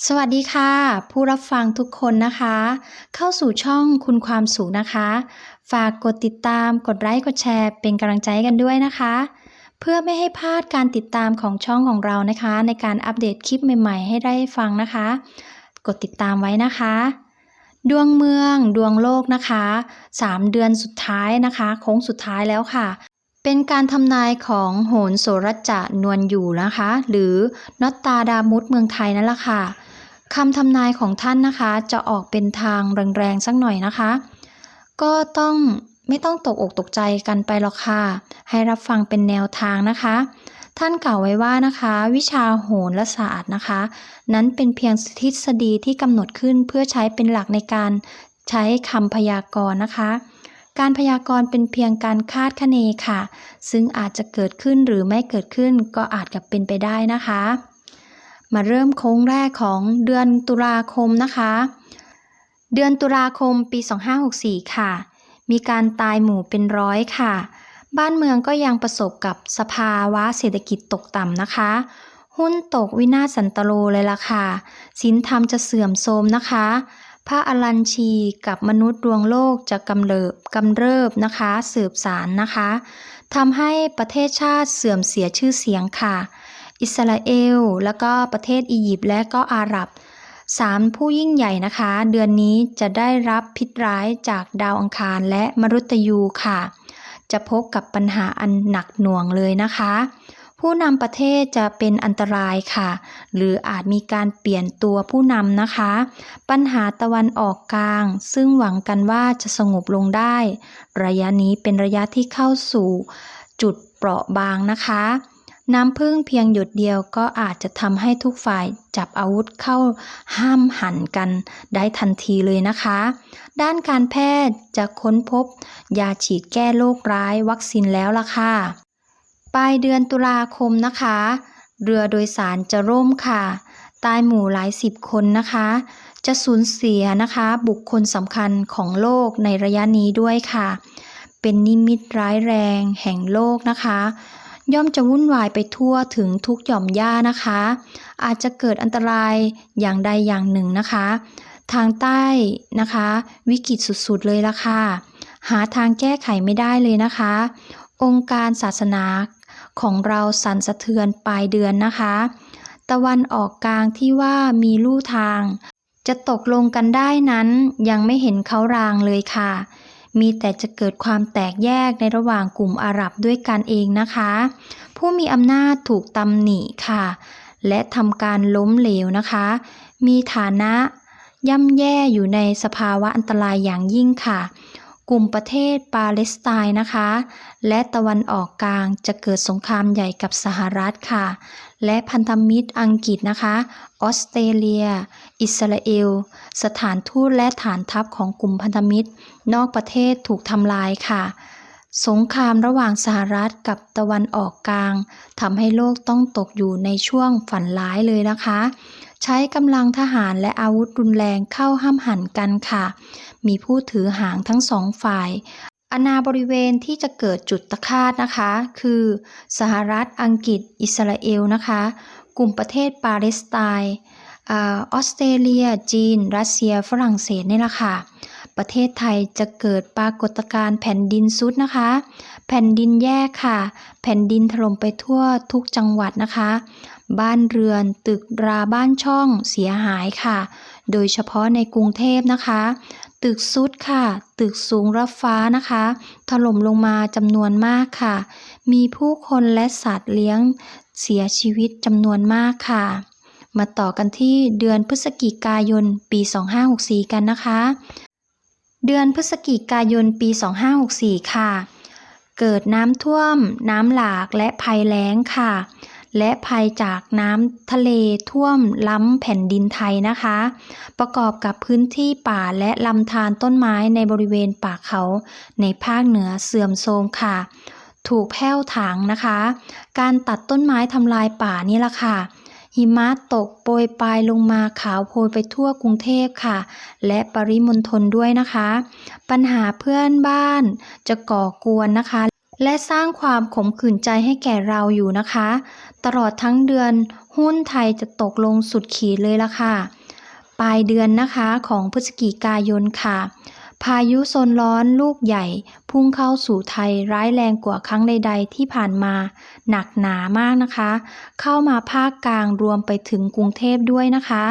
สวัสดีค่ะ ผู้รับฟังทุกคนนะคะ เข้าสู่ช่องคุณความสุขนะคะ ฝากกดติดตามกดไลค์กดแชร์ เป็นกำลังใจกันด้วยนะคะ เพื่อไม่ให้พลาดการติดตามของช่องของเรานะคะ ในการอัปเดตคลิปใหม่ๆ ให้ได้ฟังนะคะ กดติดตามไว้นะคะ ดวงเมือง ดวงโลกนะคะ 3 เดือนสุดท้ายนะคะโค้งสุดท้ายแล้วค่ะ เป็นการทำนายของโหนโสรจะนวลอยู่นะคะ หรือนอตตาดามุดเมืองไทยนั่นแหละค่ะคำทำนายของท่านนะคะ จะออกเป็นทางแรงๆสักหน่อยนะคะ ก็ต้องไม่ต้องตกอกตกใจกันไปหรอกค่ะ ให้รับฟังเป็นแนวทางนะคะ ท่านกล่าวไว้ว่านะคะ วิชาโหราศาสตร์นะคะ นั้นเป็นเพียงทฤษฎีที่กำหนดขึ้นเพื่อใช้เป็นหลักในการใช้คำพยากรณ์นะคะ การพยากรณ์เป็นเพียงการคาดคะเนค่ะ ซึ่งอาจจะเกิดขึ้นหรือไม่เกิดขึ้นก็อาจจะเป็นไปได้นะคะ มาเริ่มโค้งแรกของเดือนตุลาคมนะคะ เดือนตุลาคมปี 2564 ค่ะ มีการตายหมู่เป็นร้อยค่ะ บ้านเมืองก็ยังประสบกับสภาวะเศรษฐกิจตกต่ำนะคะหุ้นตกวินาศสันตโลเลยล่ะค่ะ สินธรรมจะเสื่อมโทรมนะคะ พระอรัญชีกับมนุษย์ดวงโลกจะกำเริบกำเริบนะคะ สืบสารนะคะทำให้ประเทศชาติเสื่อมเสียชื่อเสียงค่ะ อิสราเอล แล้วก็ประเทศอียิปต์และก็อาหรับสามผู้ยิ่งใหญ่นะคะ เดือนนี้จะได้รับพิษร้ายจากดาวอังคารและมรุตยูค่ะ จะพบกับปัญหาอันหนักหน่วงเลยนะคะ ผู้นำประเทศจะเป็นอันตรายค่ะ หรืออาจมีการเปลี่ยนตัวผู้นำนะคะ ปัญหาตะวันออกกลาง ซึ่งหวังกันว่าจะสงบลงได้ ระยะนี้เป็นระยะที่เข้าสู่จุดเปราะบางนะคะ น้ำพึ่งเพียงหยดเดียวก็อาจจะทำให้ทุกฝ่ายจับอาวุธเข้าห้ามหันกันได้ทันทีเลยนะคะ ด้านการแพทย์จะค้นพบ ยาฉีดแก้โรคร้ายวัคซีนแล้วล่ะค่ะ ปลายเดือนตุลาคมนะคะ เรือโดยสารจะร่มค่ะ ตายหมู่หลายสิบคนนะคะ จะสูญเสียนะคะ บุคคลสำคัญของโลกในระยะนี้ด้วยค่ะ เป็นนิมิตร้ายแรงแห่งโลกนะคะ ย่อมจะวุ่นวายไปทั่วถึงทุกหย่อมย่านะคะ อาจจะเกิดอันตรายอย่างใดอย่างหนึ่งนะคะ ทางใต้นะคะ วิกฤตสุดๆเลยละค่ะ หาทางแก้ไขไม่ได้เลยนะคะองค์การศาสนา ของเราสั่นสะเทือนปลายเดือนนะคะ ตะวันออกกลางที่ว่ามีลู่ทาง จะตกลงกันได้นั้นยังไม่เห็นเขารางเลยค่ะ มีแต่จะเกิดความแตกแยกในระหว่างกลุ่มอาหรับด้วยกันเองนะคะ ผู้มีอำนาจถูกตำหนิค่ะ และทำการล้มเหลวนะคะ มีฐานะย่ำแย่อยู่ในสภาวะอันตรายอย่างยิ่งค่ะ กลุ่มประเทศปาเลสไตน์นะคะ และตะวันออกกลางจะเกิดสงครามใหญ่กับสหรัฐค่ะ และพันธมิตรอังกฤษนะคะ ออสเตรเลีย อิสราเอล สถานทูตและฐานทัพของกลุ่มพันธมิตร นอกประเทศถูกทำลายค่ะ สงครามระหว่างสหรัฐกับตะวันออกกลางทำให้โลกต้องตกอยู่ในช่วงฝันร้ายเลยนะคะ ใช้กำลังทหารและอาวุธรุนแรงเข้าห้ามหันกันค่ะ มีผู้ถือหางทั้งสองฝ่ายอนาบริเวณที่จะเกิดจุดตะคาตนะคะ คือสหรัฐอังกฤษ อิสราเอลนะคะ กลุ่มประเทศปาเลสไตน์อออสเตรเลีย จีน รัสเซีย ฝรั่งเศสนี่แหละค่ะ ประเทศไทยจะเกิดปรากฏการณ์แผ่นดินซุดนะคะ แผ่นดินแยกค่ะ แผ่นดินถล่มไปทั่วทุกจังหวัดนะคะ บ้านเรือนตึกราบ้านช่องเสียหายค่ะ โดยเฉพาะในกรุงเทพนะคะ ตึกซุดค่ะ ตึกสูงระฟ้านะคะ ถล่มลงมาจำนวนมากค่ะ มีผู้คนและสัตว์เลี้ยงเสียชีวิตจำนวนมากค่ะมาต่อกันที่เดือนพฤศจิกายนปี 2564 กันนะคะ เดือนพฤศจิกายนปี 2564 ค่ะ เกิดน้ำท่วม น้ำหลากและภัยแล้งค่ะ และภัยจากน้ำทะเลท่วมล้ำแผ่นดินไทยนะคะ ประกอบกับพื้นที่ป่าและลำธารต้นไม้ในบริเวณป่าเขาในภาคเหนือเสื่อมโทรมค่ะ ถูกแผ้วถางนะคะ การตัดต้นไม้ทำลายป่านี่แหละค่ะ หิมะตกโปรยปลายลงมาขาวโพลนไปทั่วกรุงเทพค่ะ และปริมณฑลด้วยนะคะ ปัญหาเพื่อนบ้านจะก่อกวนนะคะ และสร้างความขมขื่นใจให้แก่เราอยู่นะคะ ตลอดทั้งเดือนหุ้นไทยจะตกลงสุดขีดเลยละค่ะ ปลายเดือนนะคะของพฤศจิกายนค่ะ พายุโซนร้อนลูกใหญ่ พุ่งเข้าสู่ไทยร้ายแรงกว่าครั้งใด ๆ ที่ผ่านมา หนักหนามากนะคะ เข้ามาภาคกลางรวมไปถึงกรุงเทพด้วยนะคะ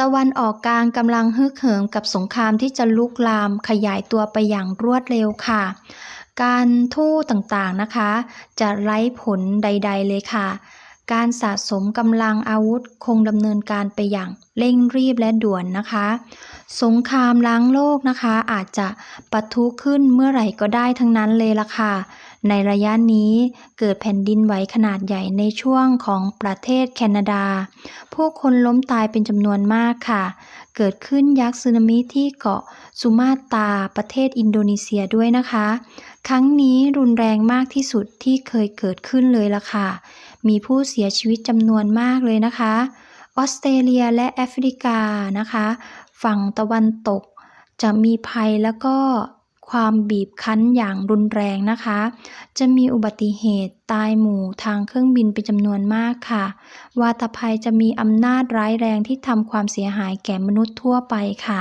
ตะวันออกกลางกำลังฮึกเหิมกับสงครามที่จะลุกลามขยายตัวไปอย่างรวดเร็วค่ะ การทู่ต่างๆนะคะ จะไร้ผลใด ๆ เลยค่ะ การสะสมกำลังอาวุธคงดำเนินการไปอย่างเร่งรีบและด่วนนะคะ สงครามล้างโลกนะคะ อาจจะปะทุขึ้นเมื่อไหร่ก็ได้ทั้งนั้นเลยละค่ะ ในระยะนี้เกิดแผ่นดินไหวขนาดใหญ่ในช่วงของประเทศแคนาดา ผู้คนล้มตายเป็นจำนวนมากค่ะ เกิดขึ้นยักษ์สึนามิที่เกาะสุมาตราประเทศอินโดนีเซียด้วยนะคะ ครั้งนี้รุนแรงมากที่สุดที่เคยเกิดขึ้นเลยล่ะค่ะ มีผู้เสียชีวิตจำนวนมากเลยนะคะ ออสเตรเลียและแอฟริกานะคะ ฝั่งตะวันตกจะมีภัยแล้วก็ความบีบคั้นอย่างรุนแรงนะคะ จะมีอุบัติเหตุตายหมู่ทางเครื่องบินเป็นจำนวนมากค่ะ วาตภัยจะมีอำนาจร้ายแรงที่ทำความเสียหายแก่มนุษย์ทั่วไปค่ะ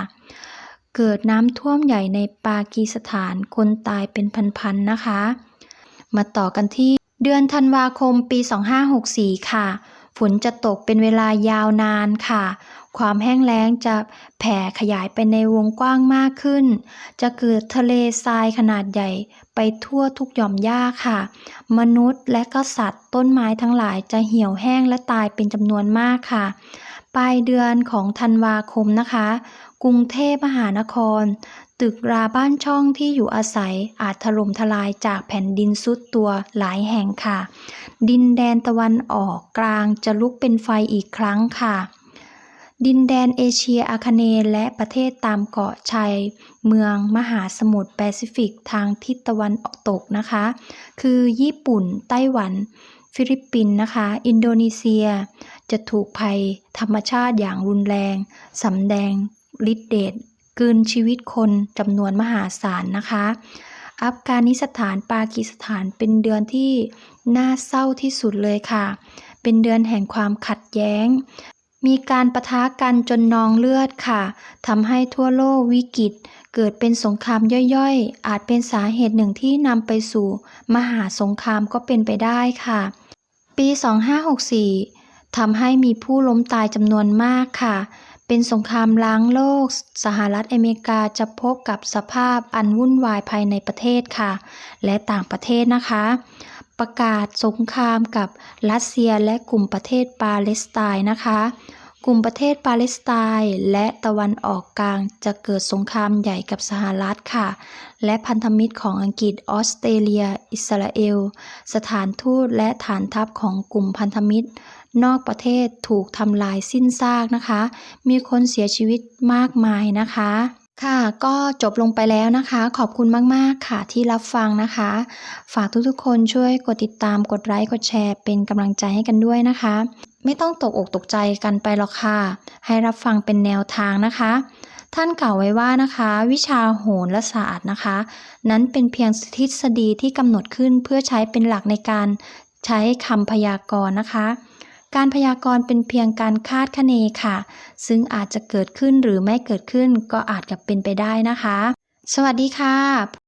เกิดน้ำท่วมใหญ่ในปากีสถานคนตายเป็นพันๆนะคะ มาต่อกันที่เดือนธันวาคมปี 2564 ค่ะ ฝนจะตกเป็นเวลายาวนานค่ะ ความแห้งแล้งจะแผ่ขยายไปในวงกว้างมากขึ้น จะเกิดทะเลทรายขนาดใหญ่ไปทั่วทุกหย่อมหญ้าค่ะ มนุษย์และก็สัตว์ต้นไม้ทั้งหลายจะเหี่ยวแห้งและตายเป็นจำนวนมากค่ะ ปลายเดือนของธันวาคมนะคะ กรุงเทพมหานคร ตึกราบ้านช่องที่อยู่อาศัยอาจถล่มทลายจากแผ่นดินซุดตัวหลายแห่งค่ะ ดินแดนตะวันออกกลางจะลุกเป็นไฟอีกครั้งค่ะ ดินแดนเอเชียอาคเนย์และประเทศตามเกาะชายเมืองมหาสมุทรแปซิฟิกทางทิศตะวันออกตกนะคะ คือญี่ปุ่น ไต้หวัน ฟิลิปปินส์นะคะ อินโดนีเซีย จะถูกภัยธรรมชาติอย่างรุนแรงสำแดงฤทธิเดชกืนชีวิตคนจำนวนมหาศาลนะคะ อัฟกานิสถานปากีสถานเป็นเดือนที่น่าเศร้าที่สุดเลยค่ะ เป็นเดือนแห่งความขัดแย้ง มีการประทะกันจนนองเลือดค่ะทำให้ทั่วโลกวิกฤตเกิดเป็นสงครามย่อยๆ อาจเป็นสาเหตุหนึ่งที่นำไปสู่ มหาสงครามก็เป็นไปได้ค่ะ ปี 2564 ทำให้มีผู้ล้มตายจำนวนมากค่ะ เป็นสงครามล้างโลก สหรัฐอเมริกาจะพบกับสภาพอันวุ่นวายภายในประเทศค่ะ และต่างประเทศนะคะ ประกาศสงครามกับรัสเซียและกลุ่มประเทศปาเลสไตน์นะคะ กลุ่มประเทศปาเลสไตน์และตะวันออกกลางจะเกิดสงครามใหญ่กับสหรัฐค่ะ และพันธมิตรของอังกฤษออสเตรเลีย อิสราเอล สถานทูตและฐานทัพของกลุ่มพันธมิตร นอกประเทศถูกทำลายสิ้นซากนะคะ มีคนเสียชีวิตมากมายนะคะ ค่ะ ก็จบลงไปแล้วนะคะ ขอบคุณมาก ๆ ค่ะที่รับฟังนะคะ ฝากทุกๆ คนช่วยกดติดตามกดไลค์กดแชร์เป็นกำลังใจให้กันด้วยนะคะ ไม่ต้องตกอกตกใจกันไปหรอกค่ะ ให้รับฟังเป็นแนวทางนะคะ ท่านกล่าวไว้ว่านะคะ วิชาโหราศาสตร์นะคะ นั้นเป็นเพียงทฤษฎีที่กำหนดขึ้นเพื่อใช้เป็นหลักในการใช้คำพยากรณ์นะคะ การพยากรณ์เป็นเพียงการคาดคะเนค่ะ ซึ่งอาจจะเกิดขึ้นหรือไม่เกิดขึ้นก็อาจจะเป็นไปได้นะคะ สวัสดีค่ะ